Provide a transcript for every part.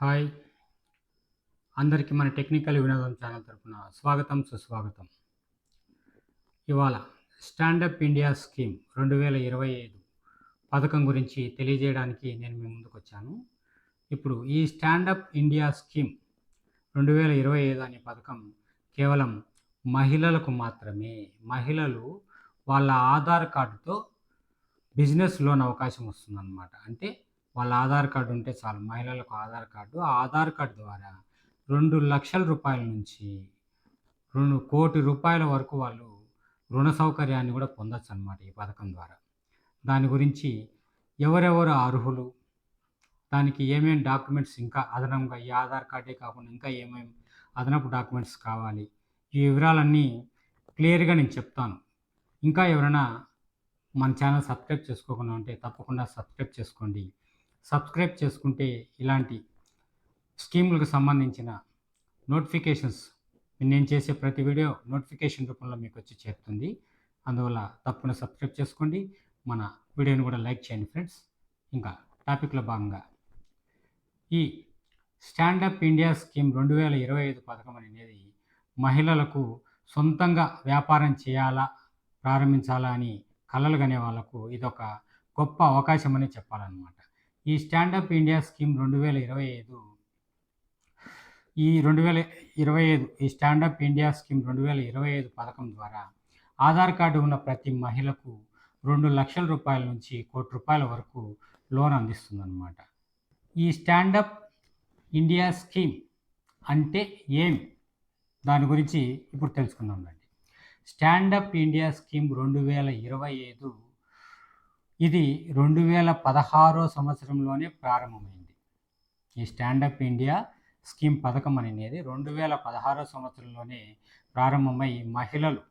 Hi. అందరికీ మన technical వినోదం ఛానల్ తరపున స్వాగతం సుస్వాగతం. ఇవాళ స్టాండప్ ఇండియా స్కీమ్ రెండు వేల ఇరవై ఐదు పథకం గురించి తెలియజేయడానికి నేను మీ ముందుకు వచ్చాను ఇప్పుడు ఈ స్టాండప్ ఇండియా స్కీమ్ రెండు వేల ఇరవై ఐదు అనే పథకం కేవలం మహిళలకు మాత్రమే మహిళలు వాళ్ళ ఆధార్ కార్డుతో బిజినెస్ లోన్ అవకాశం వస్తుందన్నమాట. అంటే వాళ్ళ ఆధార్ కార్డు ఉంటే చాలు. మహిళలకు ఆధార్ కార్డు. ఆ ఆధార్ కార్డు ద్వారా రెండు లక్షల రూపాయల నుంచి రెండు కోటి రూపాయల వరకు వాళ్ళు రుణ సౌకర్యాన్ని కూడా పొందొచ్చు అనమాట ఈ పథకం ద్వారా. దాని గురించి ఎవరెవరు అర్హులు? దానికి ఏమేమి డాక్యుమెంట్స్ ఇంకా అదనంగా ఈ ఆధార్ కార్డే కాకుండా ఇంకా ఏమేమి అదనపు డాక్యుమెంట్స్ కావాలి? ఈ వివరాలన్నీ క్లియర్గా నేను చెప్తాను. ఇంకా ఎవరైనా మన ఛానల్ సబ్స్క్రైబ్ చేసుకోకుండా ఉంటే తప్పకుండా సబ్స్క్రైబ్ చేసుకోండి. సబ్స్క్రైబ్ చేసుకుంటే ఇలాంటి స్కీములకు సంబంధించిన నోటిఫికేషన్స్ నేను చేసే ప్రతి వీడియో నోటిఫికేషన్ రూపంలో మీకు వచ్చి చేరుతుంది. అందువల్ల తప్పకుండా సబ్స్క్రైబ్ చేసుకోండి. మన వీడియోని కూడా లైక్ చేయండి ఫ్రెండ్స్. ఇంకా టాపిక్లో భాగంగా ఈ స్టాండప్ ఇండియా స్కీమ్ రెండు వేల ఇరవై ఐదు పథకం అనేది మహిళలకు సొంతంగా వ్యాపారం చేయాలా ప్రారంభించాలా అని కలలు కనే వాళ్ళకు ఇదొక గొప్ప అవకాశం అని చెప్పాలన్నమాట. ఈ స్టాండప్ ఇండియా స్కీమ్ రెండు వేల ఇరవై ఐదు. ఈ రెండు వేల ఇరవై ఐదు ఈ స్టాండప్ ఇండియా స్కీమ్ రెండు వేల ఇరవై ఐదు పథకం ద్వారా ఆధార్ కార్డు ఉన్న ప్రతి మహిళకు రెండు లక్షల రూపాయల నుంచి కోటి రూపాయల వరకు లోన్ అందిస్తుందన్నమాట. ఈ స్టాండప్ ఇండియా స్కీమ్ అంటే ఏమి దాని గురించి ఇప్పుడు తెలుసుకుందాం రండి. స్టాండప్ ఇండియా స్కీమ్ రెండు వేల ఇరవై ఐదు ఇది రెండు వేల పదహారో సంవత్సరంలోనే ప్రారంభమైంది. ఈ స్టాండప్ ఇండియా స్కీమ్ పథకం అనేది రెండు వేల పదహారో సంవత్సరంలోనే ప్రారంభమై మహిళలు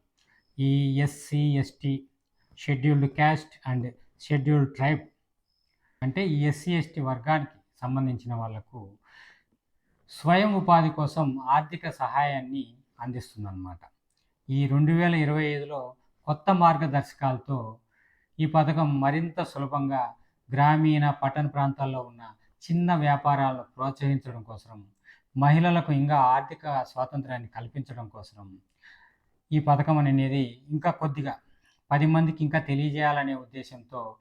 ఈ SC ST scheduled caste and scheduled tribe అంటే ఈ ఎస్సీ ఎస్టీ వర్గానికి సంబంధించిన వాళ్ళకు స్వయం ఉపాధి కోసం ఆర్థిక సహాయాన్ని అందిస్తుందన్నమాట. ఈ రెండు వేల ఇరవై ఐదులో కొత్త మార్గదర్శకాలతో ఈ పథకం మరింత సులభంగా గ్రామీణ పట్టణ ప్రాంతాల్లో ఉన్న చిన్న వ్యాపారాలను ప్రోత్సహించడం కోసం మహిళలకు ఇంకా ఆర్థిక స్వాతంత్రాన్ని కల్పించడం కోసం ఈ పథకం అనేది ఇంకా కొద్దిగా పది మందికి ఇంకా తెలియజేయాలనే ఉద్దేశంతో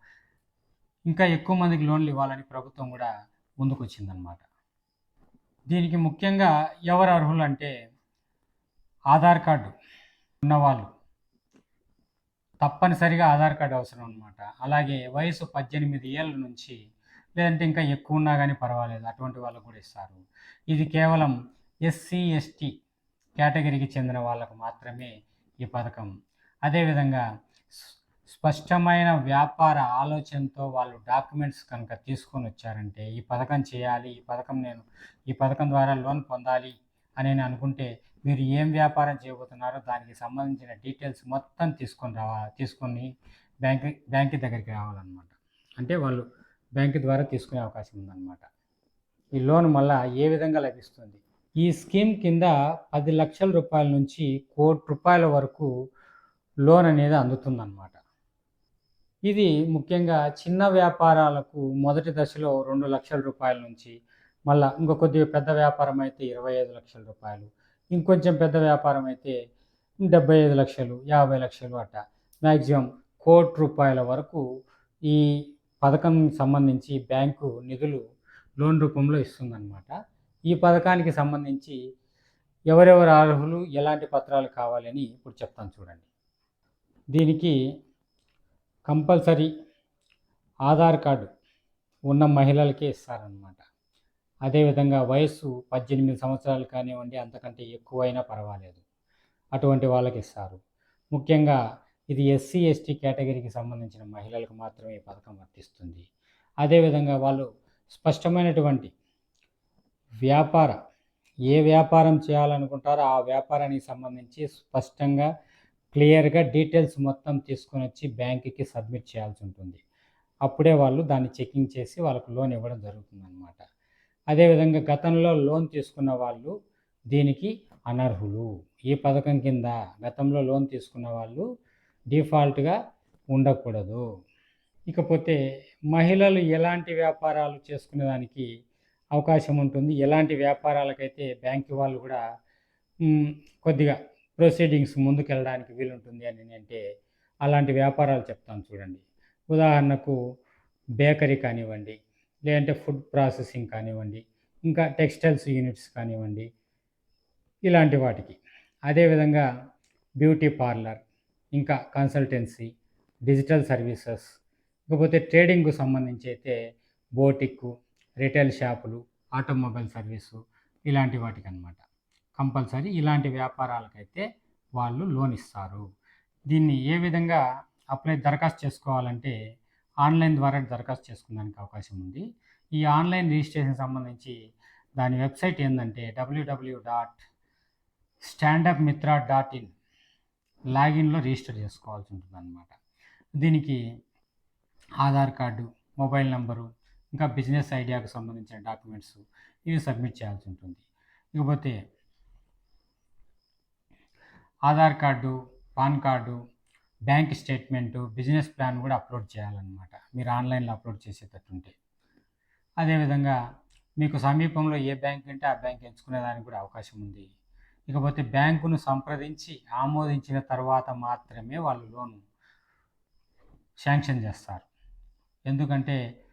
ఇంకా ఎక్కువ మందికి లోన్లు ఇవ్వాలని ప్రభుత్వం కూడా ముందుకొచ్చిందనమాట దీనికి ముఖ్యంగా ఎవరు అర్హులు అంటే ఆధార్ కార్డు ఉన్నవాళ్ళు. తప్పనిసరిగా ఆధార్ కార్డు అవసరం అనమాట అలాగే వయసు పద్దెనిమిది ఏళ్ళ నుంచి లేదంటే ఇంకా ఎక్కువ ఉన్నా కానీ పర్వాలేదు అటువంటి వాళ్ళకు కూడా ఇస్తారు. ఇది కేవలం ఎస్సీ ఎస్టీ కేటగిరీకి చెందిన వాళ్ళకు మాత్రమే ఈ పథకం. అదేవిధంగా స్పష్టమైన వ్యాపార ఆలోచనతో వాళ్ళు డాక్యుమెంట్స్ కనుక తీసుకొని వచ్చారంటే ఈ పథకం చేయాలి ఈ పథకం నేను ఈ పథకం ద్వారా లోన్ పొందాలి అని అనుకుంటే మీరు ఏం వ్యాపారం చేయబోతున్నారో దానికి సంబంధించిన డీటెయిల్స్ మొత్తం తీసుకొని రావా తీసుకొని బ్యాంక్ బ్యాంక్ దగ్గరికి రావాలన్నమాట. అంటే వాళ్ళు బ్యాంక్ ద్వారా తీసుకునే అవకాశం ఉందన్నమాట. ఈ లోన్ మళ్ళా ఏ విధంగా లభిస్తుంది? ఈ స్కీమ్ కింద పది లక్షల రూపాయల నుంచి కోటి రూపాయల వరకు లోన్ అనేది అందుతుందన్నమాట. ఇది ముఖ్యంగా చిన్న వ్యాపారాలకు మొదటి దశలో రెండు లక్షల రూపాయల నుంచి మళ్ళీ ఇంకొక కొద్దిగా పెద్ద వ్యాపారం అయితే ఇరవై ఐదు లక్షల రూపాయలు ఇంకొంచెం పెద్ద వ్యాపారం అయితే డెబ్బై ఐదు లక్షలు యాభై లక్షలు అట్ట. మ్యాక్సిమం కోటి రూపాయల వరకు ఈ పథకం సంబంధించి బ్యాంకు నిధులు లోన్ రూపంలో ఇస్తుందన్నమాట. ఈ పథకానికి సంబంధించి ఎవరెవరు అర్హులు ఎలాంటి పత్రాలు కావాలని ఇప్పుడు చెప్తాను చూడండి. దీనికి కంపల్సరీ ఆధార్ కార్డు ఉన్న మహిళలకే ఇస్తారనమాట అదేవిధంగా వయస్సు పద్దెనిమిది సంవత్సరాలు కానివ్వండి అంతకంటే ఎక్కువైనా పర్వాలేదు. అటువంటి వాళ్ళకి ఇస్తారు. ముఖ్యంగా ఇది ఎస్సీ ఎస్టీ కేటగిరీకి సంబంధించిన మహిళలకు మాత్రమే ఈ పథకం వర్తిస్తుంది. అదేవిధంగా వాళ్ళు స్పష్టమైనటువంటి వ్యాపార ఏ వ్యాపారం చేయాలనుకుంటారో ఆ వ్యాపారానికి సంబంధించి స్పష్టంగా క్లియర్గా డీటెయిల్స్ మొత్తం తీసుకొని వచ్చి బ్యాంకుకి సబ్మిట్ చేయాల్సి ఉంటుంది. అప్పుడే వాళ్ళు దాన్ని చెకింగ్ చేసి వాళ్ళకు లోన్ ఇవ్వడం జరుగుతుంది అన్నమాట అదేవిధంగా గతంలో లోన్ తీసుకున్న వాళ్ళు దీనికి అనర్హులు. ఈ పథకం కింద గతంలో లోన్ తీసుకున్న వాళ్ళు డిఫాల్ట్గా ఉండకూడదు. ఇకపోతే మహిళలు ఎలాంటి వ్యాపారాలు చేసుకునేదానికి అవకాశం ఉంటుంది? ఎలాంటి వ్యాపారాలకైతే బ్యాంక్ వాళ్ళు కూడా కొద్దిగా ప్రొసీడింగ్స్ ముందుకు వెళ్ళడానికి వీలుంటుంది అని అంటే అలాంటి వ్యాపారాలు చెప్తాను చూడండి. ఉదాహరణకు బేకరీ కానివ్వండి లేదంటే ఫుడ్ ప్రాసెసింగ్ కానివ్వండి ఇంకా టెక్స్టైల్స్ యూనిట్స్ కానివ్వండి ఇలాంటి వాటికి. అదేవిధంగా బ్యూటీ పార్లర్ ఇంకా కన్సల్టెన్సీ డిజిటల్ సర్వీసెస్ ఇకపోతే ట్రేడింగ్కు సంబంధించి అయితే బోటిక్ రిటైల్ షాపులు ఆటోమొబైల్ సర్వీసు ఇలాంటి వాటికి అనమాట కంపల్సరీ ఇలాంటి వ్యాపారాలకైతే వాళ్ళు లోన్ ఇస్తారు. దీన్ని ఏ విధంగా అప్లై దరఖాస్తు చేసుకోవాలంటే ఆన్లైన్ ద్వారా దరఖాస్తు చేసుకునేందుకు అవకాశం ఉంది. ఈ ఆన్లైన్ రిజిస్ట్రేషన్ సంబంధించి దాని వెబ్సైట్ ఏంటంటే W W dot standup Mitra dot in లాగిన్లో register చేసుకోవాల్సి ఉంటుంది అనమాట దీనికి ఆధార్ కార్డు మొబైల్ నంబరు ఇంకా బిజినెస్ ఐడియాకు సంబంధించిన డాక్యుమెంట్స్ ఇవి సబ్మిట్ చేయాల్సి ఉంటుంది. ఇకపోతే Aadhaar card PAN card bank statement business plan కూడా అప్లోడ్ చేయాలన్నమాట. మీరు ఆన్లైన్లో అప్లోడ్ చేసేటట్టుంటే. అదేవిధంగా మీకు సమీపంలో ఏ బ్యాంక్ ఉంటే ఆ బ్యాంక్ ఎంచుకునేదానికి కూడా అవకాశం ఉంది. ఇకపోతే బ్యాంకును సంప్రదించి ఆమోదించిన తర్వాత మాత్రమే వాళ్ళు లోన్ శాంక్షన్ చేస్తారు. ఎందుకంటే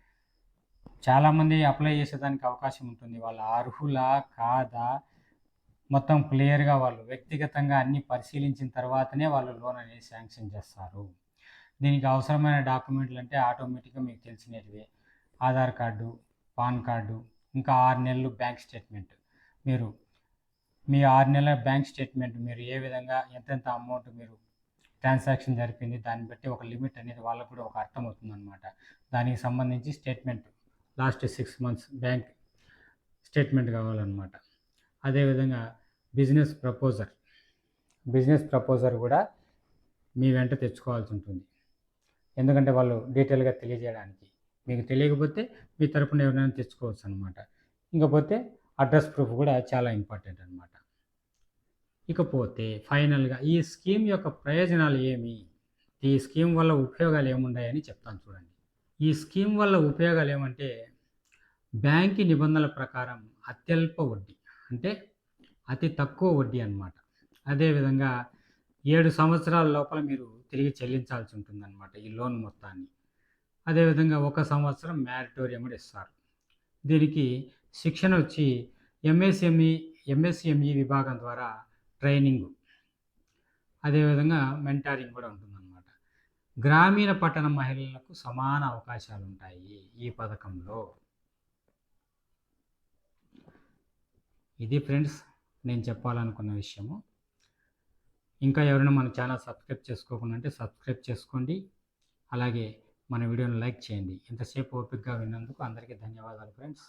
చాలామంది అప్లై చేసేదానికి అవకాశం ఉంటుంది. వాళ్ళ అర్హులా కాదా మొత్తం క్లియర్గా వాళ్ళు వ్యక్తిగతంగా అన్ని పరిశీలించిన తర్వాతనే వాళ్ళు లోన్ అనేది శాంక్షన్ చేస్తారు. దీనికి అవసరమైన డాక్యుమెంట్లు అంటే ఆటోమేటిక్గా మీకు తెలిసినవి ఆధార్ కార్డు పాన్ కార్డు ఇంకా ఆరు నెలలు బ్యాంక్ స్టేట్మెంట్. మీరు మీ ఆరు నెలల బ్యాంక్ స్టేట్మెంట్ మీరు ఏ విధంగా ఎంతెంత అమౌంట్ మీరు ట్రాన్సాక్షన్ జరిపింది దాన్ని బట్టి ఒక లిమిట్ అనేది వాళ్ళకు కూడా ఒక అర్థం అవుతుంది అనమాట దానికి సంబంధించి statement last six months bank statement కావాలన్నమాట. అదేవిధంగా బిజినెస్ ప్రపోజర్. బిజినెస్ ప్రపోజర్ కూడా మీ వెంట తెచ్చుకోవాల్సి ఉంటుంది. ఎందుకంటే వాళ్ళు డీటెయిల్గా తెలియజేయడానికి. మీకు తెలియకపోతే మీ తరపున ఎవరైనా తెచ్చుకోవచ్చు అనమాట ఇంకపోతే అడ్రస్ ప్రూఫ్ కూడా చాలా ఇంపార్టెంట్ అనమాట ఇకపోతే ఫైనల్గా ఈ స్కీమ్ యొక్క ప్రయోజనాలు ఏమి? ఈ స్కీమ్ వల్ల ఉపయోగాలు ఏమున్నాయని చెప్తాను చూడండి. ఈ స్కీమ్ వల్ల ఉపయోగాలు ఏమంటే బ్యాంకి నిబంధనల ప్రకారం అత్యల్ప వడ్డీ. అంటే అతి తక్కువ వడ్డీ అన్నమాట. అదేవిధంగా ఏడు సంవత్సరాల లోపల మీరు తిరిగి చెల్లించాల్సి ఉంటుందన్నమాట ఈ లోన్ మొత్తాన్ని. అదేవిధంగా ఒక సంవత్సరం మ్యారిటోరియం కూడా ఇస్తారు. దీనికి శిక్షణ వచ్చి ఎంఎస్ఎంఈ ఎంఎస్ఎంఈ విభాగం ద్వారా ట్రైనింగ్. అదేవిధంగా మెంటారింగ్ కూడా ఉంటుందన్నమాట. గ్రామీణ పట్టణ మహిళలకు సమాన అవకాశాలు ఉంటాయి ఈ పథకంలో. ఇది ఫ్రెండ్స్ నేను చెప్పాలనుకున్న విషయము. ఇంకా ఎవరైనా మన ఛానల్ సబ్స్క్రైబ్ చేసుకోకుండా అంటే సబ్స్క్రైబ్ చేసుకోండి. అలాగే మన వీడియోని లైక్ చేయండి. ఇంతసేపు ఓపికగా విన్నందుకు అందరికీ ధన్యవాదాలు ఫ్రెండ్స్.